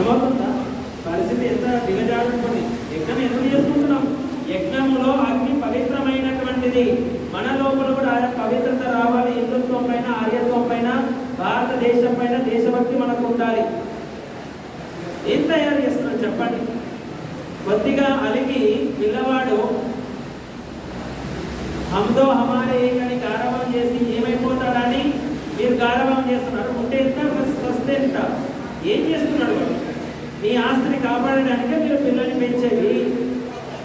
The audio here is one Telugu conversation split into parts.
అర్థమవుతుందా? పరిస్థితి ఎంత దిగజారుకొని యజ్ఞం ఎందుకు చేసుకుంటున్నాం? యజ్ఞంలో అగ్ని పవిత్రమైనటువంటిది. మన లోపల కూడా ఆ పవిత్రత రావాలి. హిందుత్వం పైన ఆర్యత్వం పైన భారతదేశం పైన దేశభక్తి మనకు ఉండాలి. ఏం తయారు చేస్తున్నాం చెప్పండి? కొద్దిగా అలిగి పిల్లవాడు హమ్దో హమారే ఏకని చేసి ఏమైపోతాడని మీరు గారవం చేస్తున్నారు ఉంటే ఎంత వస్తే ఎంత ఏం చేస్తున్నాడు వాడు మీ ఆస్తిని కాపాడడానికే మీరు పిల్లల్ని పెంచేది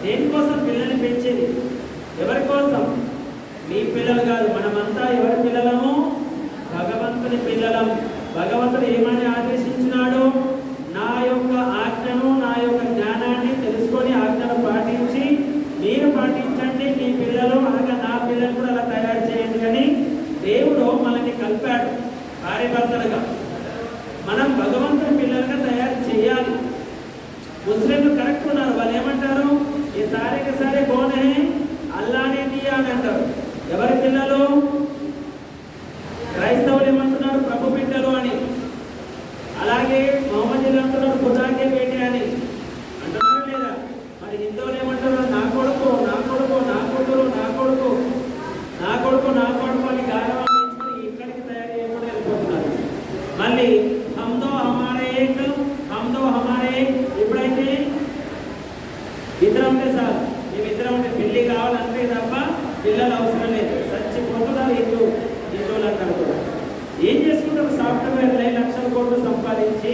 దేనికోసం పిల్లల్ని పెంచేది ఎవరి కోసం మీ పిల్లలు కాదు మనమంతా ఎవరి పిల్లలము భగవంతుని పిల్లలం భగవంతుడు ఏమని ఆదేశించినాడు నా యొక్క ఆజ్ఞను నా యొక్క జ్ఞానాన్ని తెలుసుకొని ఆజ్ఞను పాటించి మీరు పాటించండి మీ పిల్లలు అనగా నా పిల్లలు కూడా అలా తయారు చేయండి కానీ దేవుడు మనల్ని కలిపాడు భార్యభర్తలుగా మనం భగవంతుని పిల్లలుగా తయారు చేయాలి ముస్లింలు కరెక్ట్ ఉన్నారు వాళ్ళు ఏమంటారు ఈ సారేకి సరే కోనే అల్లానే దియా అని అంటారు ఎవరి పిల్లలు క్రైస్తవులు ఏమంటున్నారు ప్రభు బిడ్డలు అని అలాగే మొహమ్మదీలు అంటున్నారు ఖుదాకే బేటి అని అంటున్నారు లేదా మరి హిందువులు ఏమంటారు నా కొడుకు నా కొడుకు నా కూతురు నా కొడుకు నా కొడుకు నా కొడుకు అని గారవం పెంచుకొని ఇక్కడికి తయారు చేయకుండా వెళ్ళిపోతున్నారు మళ్ళీ హమ్దో హమారే ఏక్, హమ్దో హమారే ఏక్. ఎప్పుడైతే ఇద్దరం ఉంటే సార్ మేము ఇద్దరం ఉంటే పెళ్ళి కావాలంటే తప్ప పిల్లలు అవసరం లేదు. చచ్చిపోతున్నారు హిందూ హిందువులు అంటారు కూడా ఏం చేసుకుంటారు? సాఫ్ట్వేర్ లై లక్షల కోట్లు సంపాదించి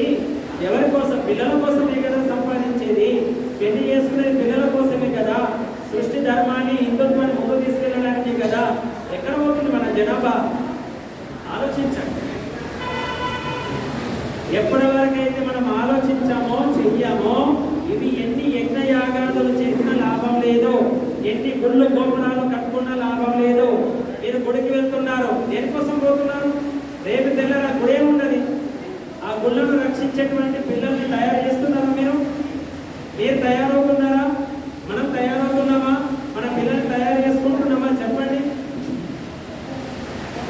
ఎవరి కోసం? పిల్లల కోసమే కదా సంపాదించేది. పెళ్ళి చేసుకునేది పిల్లల కోసమే కదా. సృష్టి ధర్మాన్ని హిందుత్వాన్ని ముందు తీసుకెళ్ళడానికి కదా. ఎక్కడ పోతుంది మన జనాభా? ఆలోచించండి. ఎప్పటి వరకైతే మనం ఆలోచించామో చెయ్యామో ఇవి ఎన్ని యజ్ఞ యాగాదులు చేసినా లాభం లేదు. ఎన్ని గుళ్ళు గోపురాలు కట్టుకున్నా లాభం లేదు. మీరు గుడికి వెళ్తున్నారు. దేనికోసం పోతున్నారు? రేపు తెల్లర గుడి ఏముండదు ఆ గుళ్ళను రక్షించేటువంటి పిల్లల్ని తయారు చేస్తున్నారా మీరు? మీరు తయారవుతున్నారా? మనం తయారవుతున్నామా? మన పిల్లల్ని తయారు చేసుకుంటున్నామా? చెప్పండి.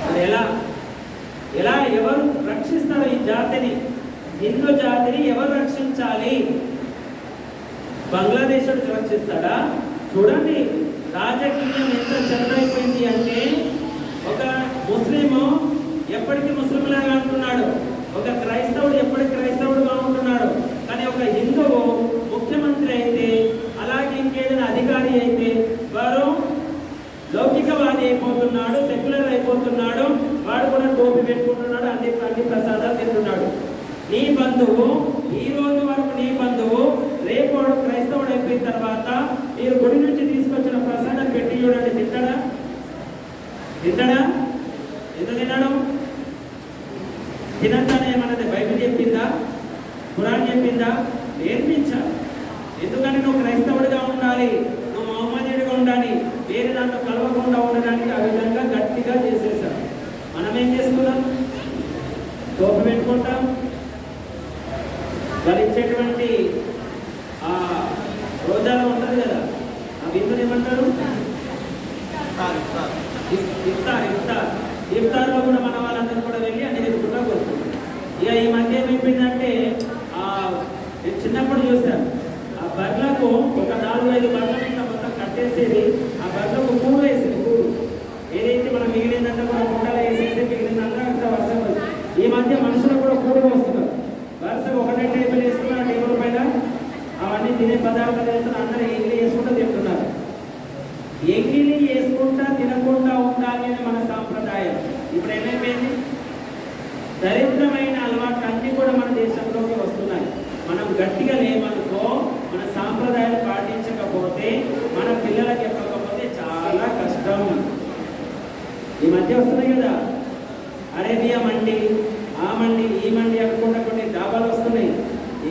అది ఎలా? ఎలా ఎవరు రక్షిస్తారు ఈ జాతిని? హిందూ జాతిని ఎవరు రక్షించాలి? బంగ్లాదేశ్ రక్షిస్తాడా? చూడండి రాజకీయం ఎంత చెడ్డైపోయింది అంటే ఒక ముస్లిం ఎప్పటికీ ముస్లింలాగా అంటున్నాడు ఒక క్రైస్తవుడు ఎప్పటికీ క్రైస్తవుడుగా ఉంటున్నాడు. కానీ ఒక హిందువు ముఖ్యమంత్రి అయితే అలాగే ఇంకేదైనా అధికారి అయితే వారు లౌకికవాది అయిపోతున్నాడు సెక్యులర్ అయిపోతున్నాడు వాడు కూడా టోపీ పెట్టుకుంటున్నాడు అన్ని అన్ని ప్రసాదాలు తింటున్నాడు. నీ బంధువు ఈ రోజు వరకు నీ బంధువు రేపు క్రైస్తవుడు అయిపోయిన తర్వాత మీరు గుడి నుంచి తీసుకొచ్చిన ప్రసాదం పెట్టి చూడండి తింటాడా? తింటాడా? ఎందుకు తినడం తినద్దని ఏమన్నది బైబిల్ చెప్పిందా? ఖురాన్ చెప్పిందా? నేర్పించా. ఎందుకని నువ్వు క్రైస్తవుడిగా ఉండాలి నువ్వు మహమ్మదీయుడిగా ఉండాలి వేరే దాంట్లో కలవకుండా ఉండడానికి ఆ విధంగా గట్టిగా చేసేసారు మనం ఏం చేసుకున్నాం? టోపీ పెట్టుకుంటాం. వాళ్ళు ఇచ్చేటువంటి ఏమంటారు ఇఫ్- తినకుండా ఉండాలి మన సాంప్రదాయం. ఇప్పుడు ఏమైపోయింది? దరిద్రమైన అలవాట్లు అన్నీ కూడా మన దేశంలోకి వస్తున్నాయి. మనం గట్టిగా లేమనుకో మన సాంప్రదాయాలు పాటించకపోతే మన పిల్లలకి చెప్పకపోతే చాలా కష్టం. ఈ మధ్య వస్తున్నాయి కదా. అరేబియా మండి ఆ మండి ఈ మండి అనుకుంటా కొన్ని డాబాలు వస్తున్నాయి.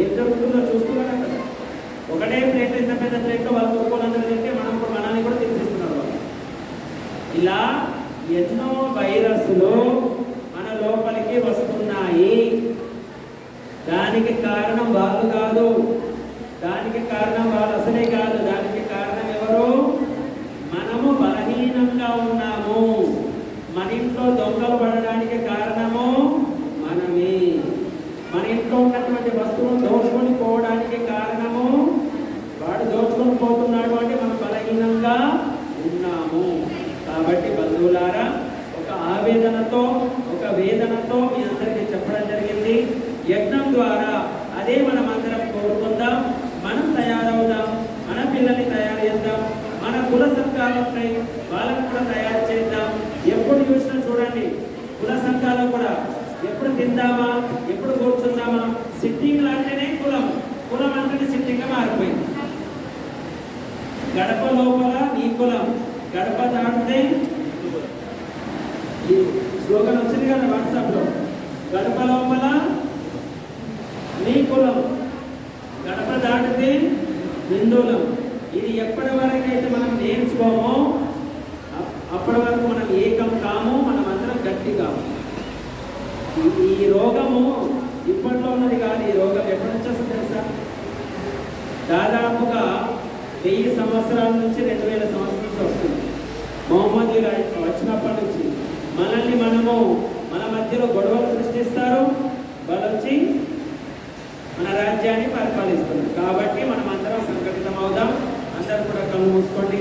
ఏం జరుగుతుందో చూస్తున్నారా కదా. ఒకటే ప్లేట్ ఎంత పెద్ద ప్లేట్లో వాళ్ళు కొనుక్కోవాలందరూ తింటే మనం మనల్ని కూడా తినిపిస్తున్నారు వాళ్ళు. ఇలా ఎన్నో వైరస్లు మన లోపలికి వస్తున్నాయి. దానికి కారణం వాళ్ళు కాదు. దానికి కారణం వాళ్ళు అసలే కాదు. దానికి కారణం ఎవరు? మనము బలహీనంగా ఉన్నాము. మన ఇంట్లో దొంగలు పడడానికి కారణము మనమే. మన ఇంట్లో ఉన్నటువంటి వస్తువులు బాధతో ఒక వేదనతో మీ అందరికీ చెప్పడం జరిగింది. యజ్ఞం ద్వారా అదే మనం అందరం కోరుకుందాం. మనం తయారవుదాం. మన పిల్లల్ని తయారు చేద్దాం. మన కుల సంఘాలు వాళ్ళని కూడా తయారు చేద్దాం. ఎప్పుడు చూసినా చూడండి కుల సంఘాలు కూడా ఎప్పుడు తిందామా ఎప్పుడు కూర్చుందామా? సిట్టింగ్ అంటేనే కులం. కులం అంటే సిట్టింగ్గా మారిపోయింది. గడప లోపల నీ కులం. గడప దాటితే ఈ స్లోగన్ వచ్చింది కదా వాట్సాప్లో గడప లోపల నీ కులం గడప దాటితే హిందువులం. ఇది ఎప్పటి వరకైతే మనం నేర్చుకోమో అప్- అప్పటి వరకు మనం ఏకం కాము మనం అందరం గట్టి కాము. ఈ- రోగము ఇప్పట్లో ఉన్నది కాదు ఈ రోగం ఎప్పటి నుంచి వస్తుంది తెలుసా? దాదాపుగా వెయ్యి సంవత్సరాల నుంచి రెండు వేల సంవత్సరాల నుంచి వస్తుంది. మహమ్మద్ వచ్చినప్పటి నుంచి. మనల్ని మనము మన మధ్యలో గొడవలు సృష్టిస్తారు. వాళ్ళు వచ్చి మన రాజ్యాన్ని పరిపాలిస్తుంది కాబట్టి మనం అందరం సంఘటితం అవుదాం అందరూ కూడా కళ్ళు మూసుకోండి.